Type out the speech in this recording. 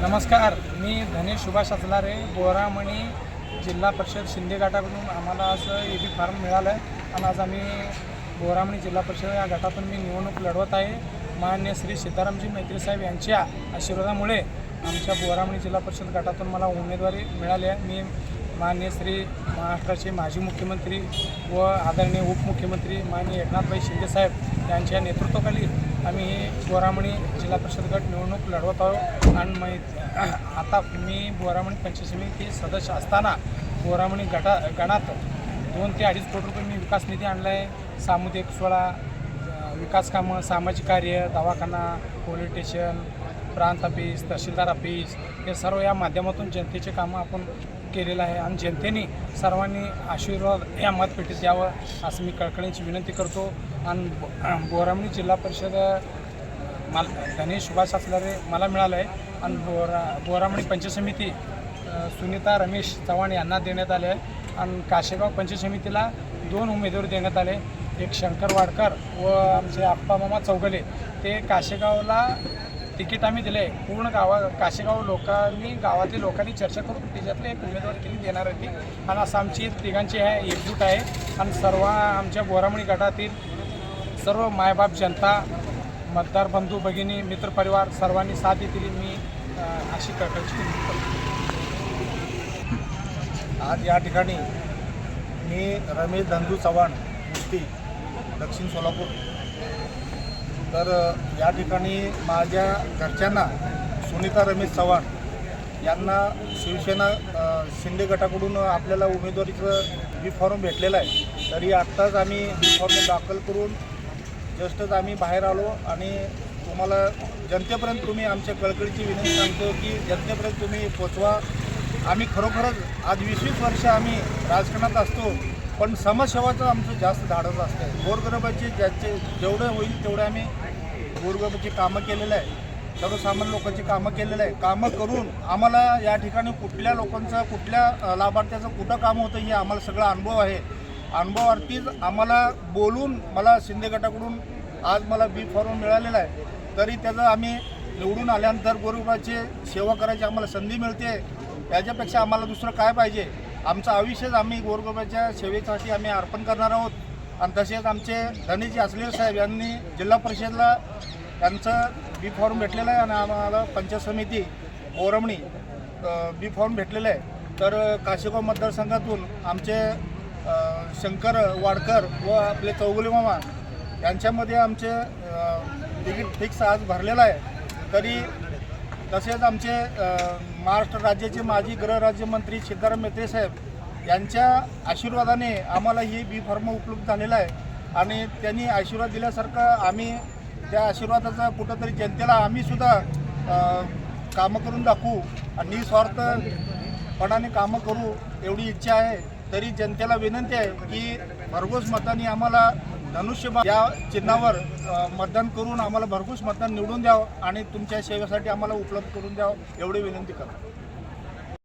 नमस्कार मी धनेश सुभाष असणारे बोरामणी जिल्हा परिषद शिंदे गटाकडून आम्हाला असं ए बी फार्म मिळालं आहे आणि आज आम्ही बोरामणी जिल्हा परिषद या गटातून मी निवडणूक लढवत आहे. मान्य श्री सीतारामजी मैत्री साहेब यांच्या आशीर्वादामुळे आमच्या बोरामणी जिल्हा परिषद गटातून मला उमेदवारी मिळाली आहे. मी माननीय श्री महाराष्ट्राचे माजी मुख्यमंत्री व आदरणीय उपमुख्यमंत्री माननीय एकनाथभाई शिंदेसाहेब यांच्या नेतृत्वाखाली आम्ही बोरामणी जिल्हा परिषद गट निवडणूक लढवत आहोत. आणि मै आता मी बोरामणी पंचायत समिती सदस्य असताना बोरामणी गटा गणात दोन ते अडीच कोटी रुपये मी विकास निधी आणला आहे सामुदायिक सोळा विकास कामं सामाजिक कार्य दवाखाना पोलीस स्टेशन प्रांत ऑफिस तहसीलदार ऑफिस हे सर्व या माध्यमातून जनतेचे कामं आपण केलेलं आहे. आणि जनतेने सर्वांनी आशीर्वाद या मतपेटीत द्यावं असं मी कळकळींची विनंती करतो. आणि बोरामणी जिल्हा परिषद मला गणेश सुभाष असणारे मला मिळालं आहे आणि बोरा बोरामणी पंचायत समिती सुनीता रमेश चव्हाण यांना देण्यात आले आहे आणि काशेगाव पंचायत समितीला दोन उमेदवार देण्यात आले. एक शंकर वाडकर व आमचे आप्पा मामा चौगले. ते काशेगावला तिकीट आम्ही दिले. पूर्ण गावा काशेगाव लोकांनी गावातील लोकांनी चर्चा करून त्याच्यातले एक उमेदवार तिकीट देणार होती आणि असं आमची तिघांची आहे एकजूट आहे. आणि सर्व आमच्या बोरामणी गटातील सर्व मायबाप जनता मतदार बंधू भगिनी मित्रपरिवार सर्वांनी साथ देतील मी अशी कळकळीची आज या ठिकाणी मी रमेश धंदू चव्हाण मुक्ती दक्षिण सोलापूर तर या ठिकाणी माझ्या घरच्यांना सुनीता रमेश चव्हाण यांना शिवसेना शिंदे गटाकडून आपल्याला उमेदवारीचं बी फॉर्म भेटलेलं आहे. तरी आत्ताच आम्ही बी फॉर्म दाखल करून जस्टच आम्ही बाहेर आलो आणि तुम्हाला जनतेपर्यंत तुम्ही आमच्या कळकळीची विनंती सांगतो की जनतेपर्यंत तुम्ही पोचवा. आम्ही खरोखरच आज वीस वीस वर्ष आम्ही राजकारणात असतो. पण समाजसेवाचं आमचं जास्त धाडस असतं गोरगरबाचे ज्याचे जेवढे होईल तेवढे आम्ही गोरगरबाची कामं केलेलं आहे. सर्वसामान्य लोकांची कामं केलेलं आहे. कामं करून आम्हाला या ठिकाणी कुठल्या लोकांचं कुठल्या लाभार्थ्याचं कुठं काम होतं हे आम्हाला सगळा अनुभव आहे. अनुभवावरतीच आम्हाला बोलून मला शिंदे गटाकडून आज मला बी फॉर्म मिळालेला आहे. तरी त्याचं आम्ही निवडून आल्यानंतर गोरगरिबाची सेवा करायची आम्हाला संधी मिळते. याच्यापेक्षा आम्हाला दुसरं काय पाहिजे? आमचं आयुष्यच आम्ही गोरगोब्याच्या सेवेसाठी आम्ही अर्पण करणार आहोत. आणि तसेच आमचे धनीजी असलेल साहेब यांनी जिल्हा परिषदला त्यांचं बी फॉर्म भेटलेलं आहे आणि आम्हाला पंचायत समिती ओरमणी बी फॉर्म भेटलेलं आहे. तर अ, काशेगाव मतदारसंघातून आमचे शंकर वाडकर व आपले चौगुले मामा यांच्यामध्ये आमचे तिकीट फिक्स आज भरलेलं आहे. तरी तसेच आमचे महाराष्ट्र राज्याचे माजी गृहराज्यमंत्री सिद्धाराम मेत्रे साहेब यांच्या आशीर्वादाने आम्हाला ही बी फार्म उपलब्ध झालेला आहे. आणि त्यांनी आशीर्वाद दिल्यासारखं आम्ही त्या आशीर्वादाचा कुठंतरी जनतेला आम्हीसुद्धा कामं करून दाखवू आणि निस्वार्थपणाने कामं करू एवढी इच्छा आहे. तरी जनतेला विनंती आहे की भरघोस मतांनी आम्हाला धनुष्यबाण या चिन्हावर मतदान करून आम्हाला भरघोस मतदान निवडून द्यावं आणि तुमच्या सेवेसाठी आम्हाला उपलब्ध करून द्यावं एवढी विनंती करतो.